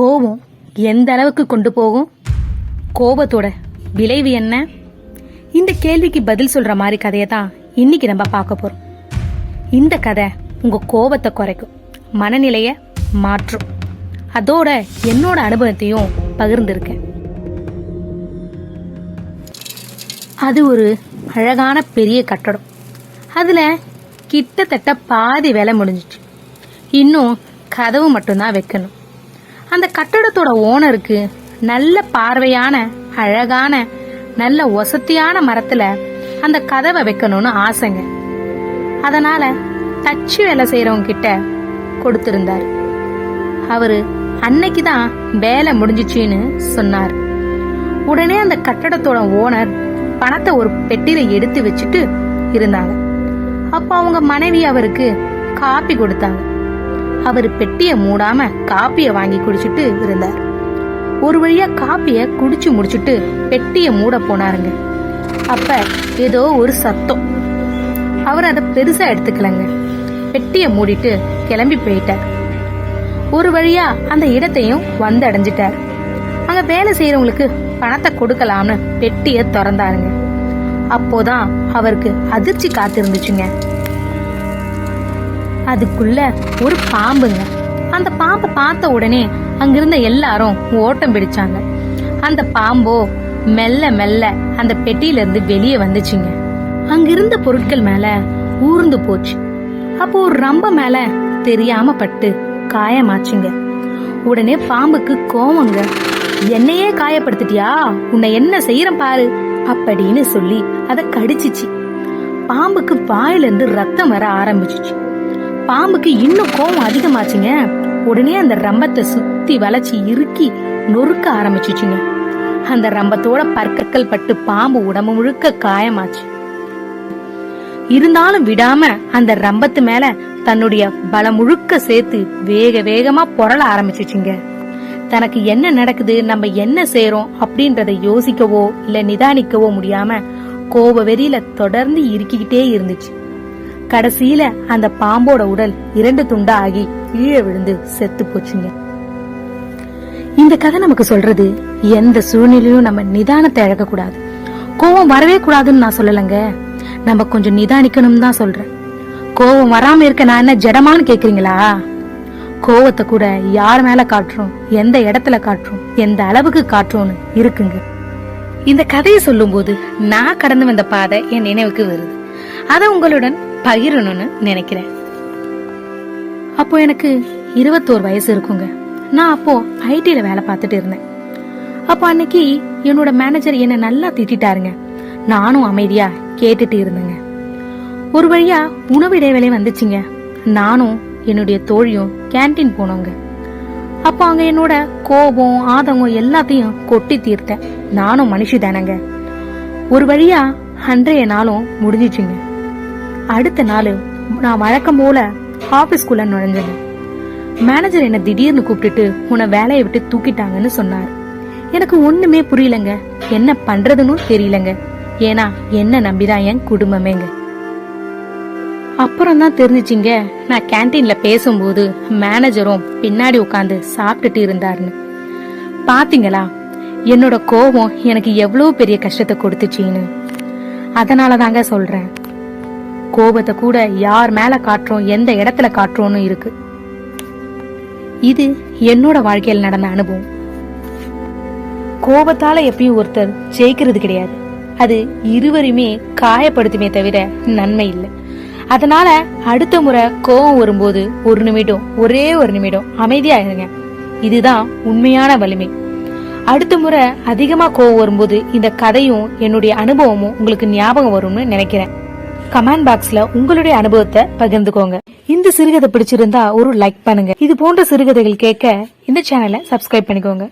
கோபம் எந்த அளவுக்கு கொண்டு போகும்? கோபத்தோட விளைவு என்ன? இந்த கேள்விக்கு பதில் சொல்ற மாதிரி கதையை தான் இன்னைக்கு நம்ம பார்க்க போறோம். இந்த கதை உங்க கோபத்தை குறைக்கும் மனநிலைய மாற்றும். அதோட என்னோட அனுபவத்தையும் பகிர்ந்திருக்கேன். அது ஒரு அழகான பெரிய கட்டடம். அதுல கிட்டத்தட்ட பாதி வேலை முடிஞ்சிச்சு. இன்னும் கதவு மட்டும்தான் வைக்கணும். அந்த கட்டடத்தோட ஓனருக்கு நல்ல பார்வையான அழகான நல்ல ஒசத்தியான மரத்துல அந்த கதவை வைக்கணும்னு ஆசைங்க. அதனால தச்சு வேலை செய்யறவங்க கிட்ட கொடுத்திருந்தார். அவரு அன்னைக்கு தான் வேலை முடிஞ்சிச்சின்னு சொன்னார். உடனே அந்த கட்டடத்தோட ஓனர் பணத்தை ஒரு பெட்டியில எடுத்து வச்சுட்டு இருந்தாங்க அப்ப அவங்க மனைவி அவருக்கு காப்பி கொடுத்தாங்க. அவர் பெட்டிய மூடாம காப்பிய வாங்கி குடிச்சிட்டு இருந்தார். ஒரு வழியா காப்பிய குடிச்சு முடிச்சுட்டு பெட்டிய மூட போனாருங்க. அப்ப ஏதோ ஒரு சத்தம். அவர் அதை பெருசா எடுத்துக்கலங்க. பெட்டிய மூடிட்டு கிளம்பி போயிட்டார். ஒரு வழியா அந்த இடத்தையும் வந்து அடைஞ்சிட்டார் அங்க வேலை செய்யறவங்களுக்கு பணத்தை கொடுக்கலாம்னு பெட்டிய திறந்தாருங்க. அப்போதான் அவருக்கு அதிர்ச்சி காத்திருந்துச்சுங்க. அதுக்குள்ள ஒரு பாம்புங்க. அந்த பாம்பை பார்த்த உடனே அங்கிருந்த எல்லாரும் ஓட்டம் பிடிச்சாங்க. அந்த பாம்போ மெல்ல மெல்ல அந்த பெட்டியில இருந்து வெளியே வந்துச்சுங்க. அங்கிருந்த பொருட்கள் மேல ஊர்ந்து போச்சு. அப்போ ஒரு ரம்ப மேல தெரியாம பட்டு காயமாச்சுங்க. உடனே பாம்புக்கு கோவங்க என்னையே காயப்படுத்திட்டியா? உன்னை என்ன செய்யறேன் பாரு அப்படின்னு சொல்லி அதை கடிச்சிச்சு. பாம்புக்கு வாயிலிருந்து ரத்தம் வர ஆரம்பிச்சிச்சு. பாம்புக்கு இன்னும் கோவம் அதிகமாச்சுங்க. உடனே அந்த ரம்பத்தை சுத்தி வளைச்சி இறுக்கி நொறுக்க ஆரம்பிச்சுச்சுங்க. அந்த ரம்பத்தோட பற்கற்கள் பட்டு பாம்பு உடம்பு முழுக்க காயமாச்சு. இருந்தாலும் விடாம அந்த ரம்பத்து மேல தன்னுடைய பலம் முழுக்க சேர்த்து வேக வேகமா புரள ஆரம்பிச்சுச்சுங்க. தனக்கு என்ன நடக்குது நம்ம என்ன செய்யறோம் அப்படின்றத யோசிக்கவோ இல்ல நிதானிக்கவோ முடியாம கோப வெறியில தொடர்ந்து இறுக்கிக்கிட்டே இருந்துச்சு. கடைசியில அந்த பாம்போட உடல் இரண்டு துண்டா ஆகி கீழே விழுந்து செத்து போச்சுங்க. இந்த கதை நமக்கு சொல்றது எந்த சூழ்நிலையும் நம்ம நிதானத்தை இழக்கக்கூடாது. கோவம் வரவே கூடாதுன்னு நான் சொல்லலைங்க. நம்ம கொஞ்சம் நிதானிக்கணும் தான் சொல்றேன். கோவம் வராம இருக்க நான் என்ன ஜடமான்னு கேக்குறீங்களா? கோவத்தை கூட யார் மேல காட்டுறோம்? எந்த இடத்துல காட்டுறோம்? எந்த அளவுக்கு காட்டுறோம்னு இருக்குங்க. இந்த கதையை சொல்லும்போது நான் கடந்து வந்த பாதை என் நினைவுக்கு வருது. அதை உங்களுடன் பகிரணும்னு நினைக்கிறேன். அப்போ எனக்கு இருபத்தோரு வயசு இருக்குங்க. நான் அப்போ ஐடியில வேலை பார்த்துட்டு இருந்தேன். அப்போ அன்னைக்கு என்னோட மேனேஜர் என்னை நல்லா திட்டிட்டாருங்க. நானும் அமைதியா கேட்டுட்டு இருந்தேங்க. ஒரு வழியா உணவு இடைவேளை வந்துச்சுங்க. நானும் என்னுடைய தோழியும் கேண்டீன் போனோங்க. அப்போ அங்க என்னோட கோபம் ஆதங்கம் எல்லாத்தையும் கொட்டி தீர்த்தேன். நானும் மனுஷி தானங்க. ஒரு வழியா அன்றைய நாளும் முடிஞ்சிச்சுங்க. அடுத்த நாள் நான் வழக்கம் போல ஆபீஸ்க்குள்ள நுழைஞ்சேன். மேனேஜர் என்ன திடீர்னு கூப்பிட்டுட்டு உன்னை வேலையை விட்டு தூக்கிட்டாங்கன்னு சொன்னார். எனக்கு ஒண்ணுமே புரியலங்க. என்ன பண்றதுன்னு தெரியலங்க. ஏன்னா என்ன நம்பிதான் என் குடும்பமேங்க. அப்புறம் தான் தெரிஞ்சுச்சிங்க நான் கேன்டீன்ல பேசும்போது மேனேஜரும் பின்னாடி உட்காந்து சாப்பிட்டுட்டு இருந்தாருன்னு. பாத்தீங்களா? என்னோட கோபம் எனக்கு எவ்வளவு பெரிய கஷ்டத்தை கொடுத்துச்சின்னு. அதனால தாங்க சொல்றேன். கோபத்தை கூட யார் மேல காட்டுறோம் எந்த இடத்துல காட்டுறோம்னு இருக்கு. இது என்னோட வாழ்க்கையில் நடந்த அனுபவம். கோபத்தால எப்பயும் ஒருத்தர் ஜெயிக்கிறது கிடையாது. அது இருவரையுமே காயப்படுத்துமே தவிர நன்மை இல்லை. அதனால அடுத்த முறை கோபம் வரும்போது ஒரு நிமிடம் ஒரே ஒரு நிமிடம் அமைதியா இருங்க இதுதான் உண்மையான வலிமை. அடுத்த முறை அதிகமா கோவம் வரும்போது இந்த கதையும் என்னுடைய அனுபவமும் உங்களுக்கு ஞாபகம் வரும்னு நினைக்கிறேன். கமெண்ட் பாக்ஸ்ல உங்களுடைய அனுபவத்தை பகிர்ந்துக்கோங்க. இந்த சிறுகதை பிடிச்சிருந்தா ஒரு லைக் பண்ணுங்க. இது போன்ற சிறுகதைகள் கேட்க இந்த சேனலை சப்ஸ்கிரைப் பண்ணிக்கோங்க.